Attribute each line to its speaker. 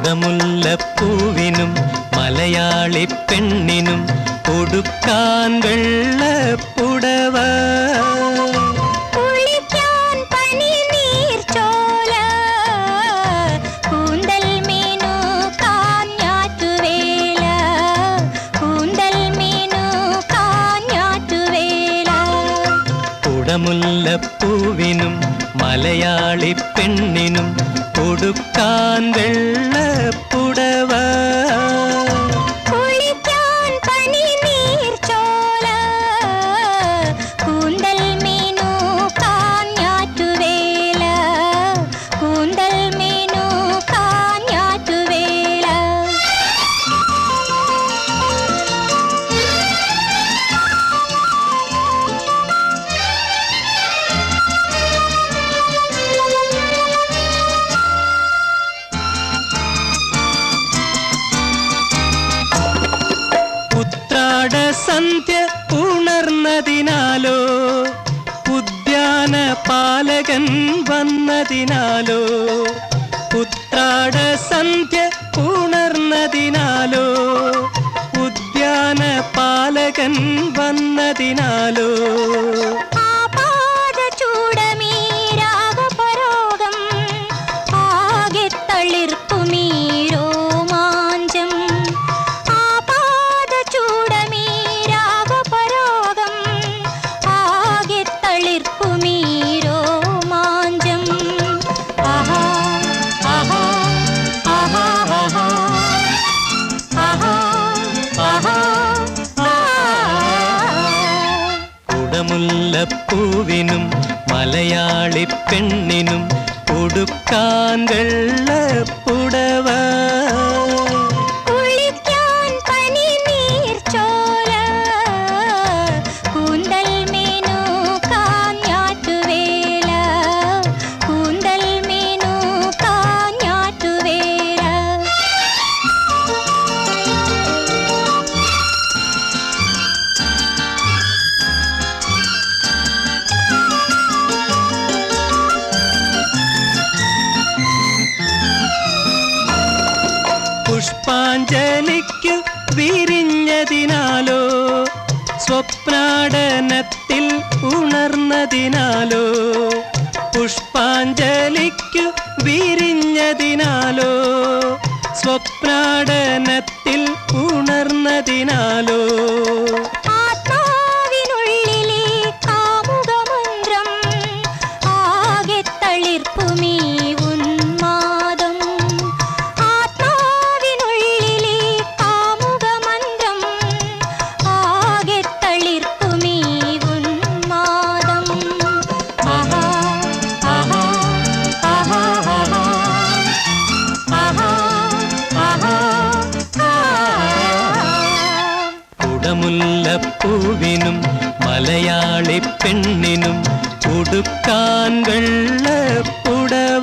Speaker 1: കുടമുല്ലപ്പൂവിനും മലയാളി പെണ്ണിനും കൊടുക്കാൻ വെള്ളപ്പുടവ
Speaker 2: കുളിക്കാൻ
Speaker 1: കുടമുല്ലപ്പൂവിനും മലയാളി പെണ്ണിനും കൊടുക്കാൻ വെള്ളപ്പുടവ സന്ധ്യ ഉണർന്നതിനാലോ? ഉദ്യാന പാലകൻ വന്നതിനാലോ? പുത്രാട സന്ധ്യ ഉണർന്നതിനാലോ? ഉദ്യാന പാലകൻ വന്നതിനാലോ? കുടമുല്ലപ്പൂവിനും മലയാളി പെണ്ണിനും കൊടുക്കാൻ വെള്ളപ്പുടവ പുഷ്പാഞ്ജലിക്കു വിരിഞ്ഞതിനാലോ? സ്വപ്നാടനത്തിൽ ഉണർന്നതിനാലോ? പുഷ്പാഞ്ജലിക്കു വിരിഞ്ഞതിനാലോ? സ്വപ്നാടനത്തിൽ ഉണർന്നതിനാലോ? കുടമുല്ലപ്പൂവിനും മലയാളി പെണ്ണിനും കൊടുക്കാൻ വെള്ളപ്പുടവ